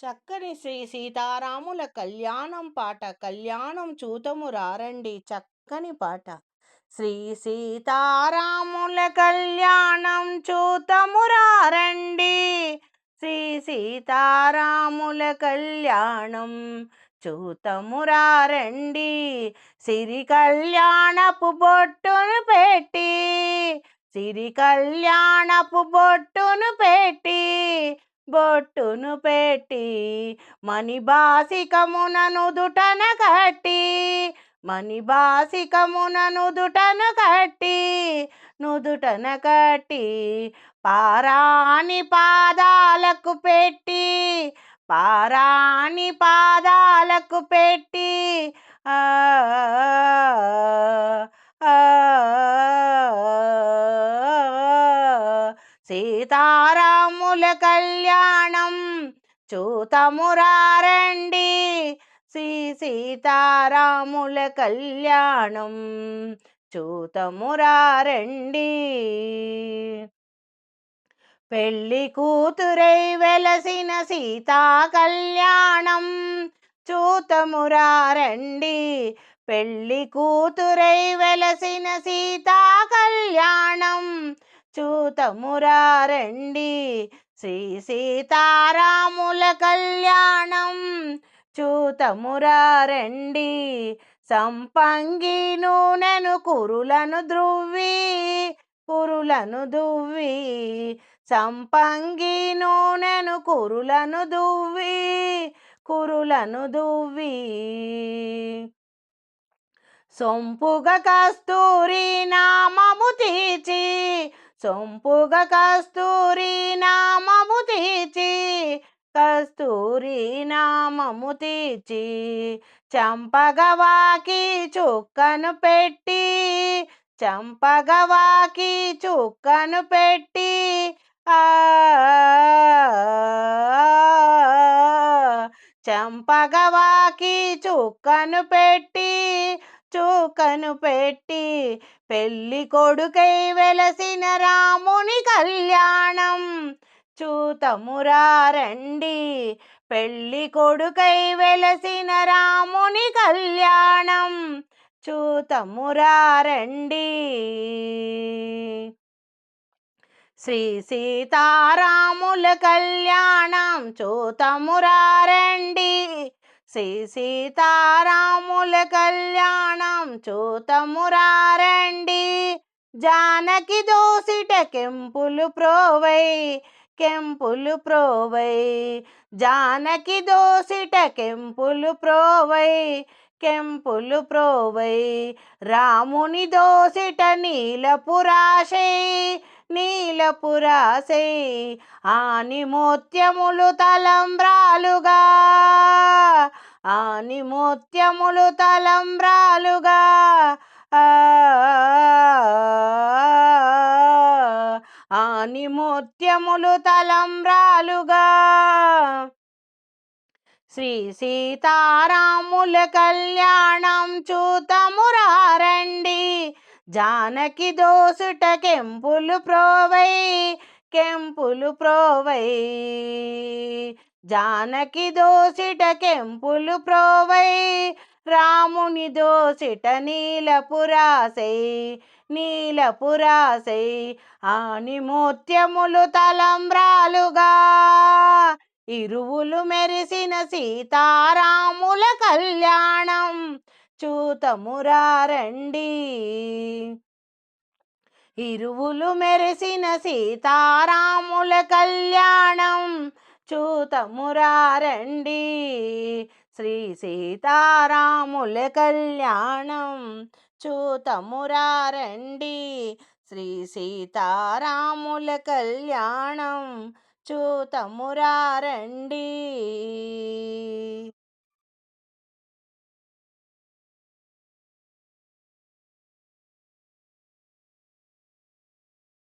చక్కని శ్రీ సీతారాముల కళ్యాణం పాట కళ్యాణం చూతము రారండి. చక్కని పాట. శ్రీ సీతారాముల కళ్యాణం చూతము రారండి. శ్రీ సీతారాముల కళ్యాణం చూతము రారండి. సిరి కళ్యాణపు బొట్టును పెట్టి సిరి కళ్యాణపు బొట్టును పెట్టి బొట్టును పెట్టి మణిబాసికమున దుటన కట్టి మణిబాసికమున నుదుటన కట్టి నుదుటన కట్టి పారాణి పాదాలకు పెట్టి పారాణి పాదాలకు పెట్టి సీతార ఆ, కళ్యాణం చూతమురారండి. శ్రీ సీతారాముల కళ్యాణం చూతమురారండి. పెళ్ళి కూతురై వెలసిన సీతా కళ్యాణం చూతమురారండి. పెళ్ళి కూతురై వెలసిన సీతా కళ్యాణం చూతమురారండి. శ్రీ సీతారాముల కళ్యాణం చూతమురారండి సంపంగి నూనెను కురులను ద్రువ్వి కురులను దువ్వి సంపంగి నూనెను కురులను దువ్వి కురులను దువ్వి సొంపుగ కస్తూరి నామము తీర్చి సొంపుగ కస్తూరి నామము తీర్చి కస్తూరి నామము తీర్చి చంపగవాకి చుక్కను పెట్టి చంపగవాకి చుక్కను పెట్టి చంపగవాకి చుక్కను పెట్టి కనుపెట్టి పెళ్ళి కొడుకై వెలసిన రాముని కళ్యాణం చూతమురా రండి. పెళ్ళి కొడుకై వెలసిన రాముని కళ్యాణం చూతమురా రండి. శ్రీ సీతారాముల కళ్యాణం చూతమురా రండి. శ్రీ సీతారాముల కళ్యాణం చూతమురారండి. జానకి దోసిట కెంపులు ప్రోవై కెంపులు ప్రోవై. జానకి దోసిట కెంపులు ప్రోవై కెంపులు ప్రోవై. రాముని దోసిట నీలపురాశై నీలపురాశై ఆని మోత్యములు తలంబ్రాలుగా ఆని మోత్యములు తలంబ్రాలుగా ఆ ఆని మోత్యములు తలంబ్రాలుగా. శ్రీ సీతారాముల కళ్యాణం చూతమురారండి. జానకి దోసుట కెంపులు ప్రోవై కెంపులు ప్రోవై. జానకి దోసిట కెంపులు ప్రోవై రాముని దోసిట నీలపురాసై నీలపురాసై ఆని మోత్యములు తలంబ్రాలుగా ఇరువులు మెరిసిన సీతారాముల కళ్యాణం. చూతమురారండి. ఇరువులు మెరిసిన సీతారాముల కళ్యాణం చూతమురారండి. శ్రీ సీతారాముల కళ్యాణం చూతమురారండి. శ్రీ సీతారాముల కళ్యాణం చూతమురారండి.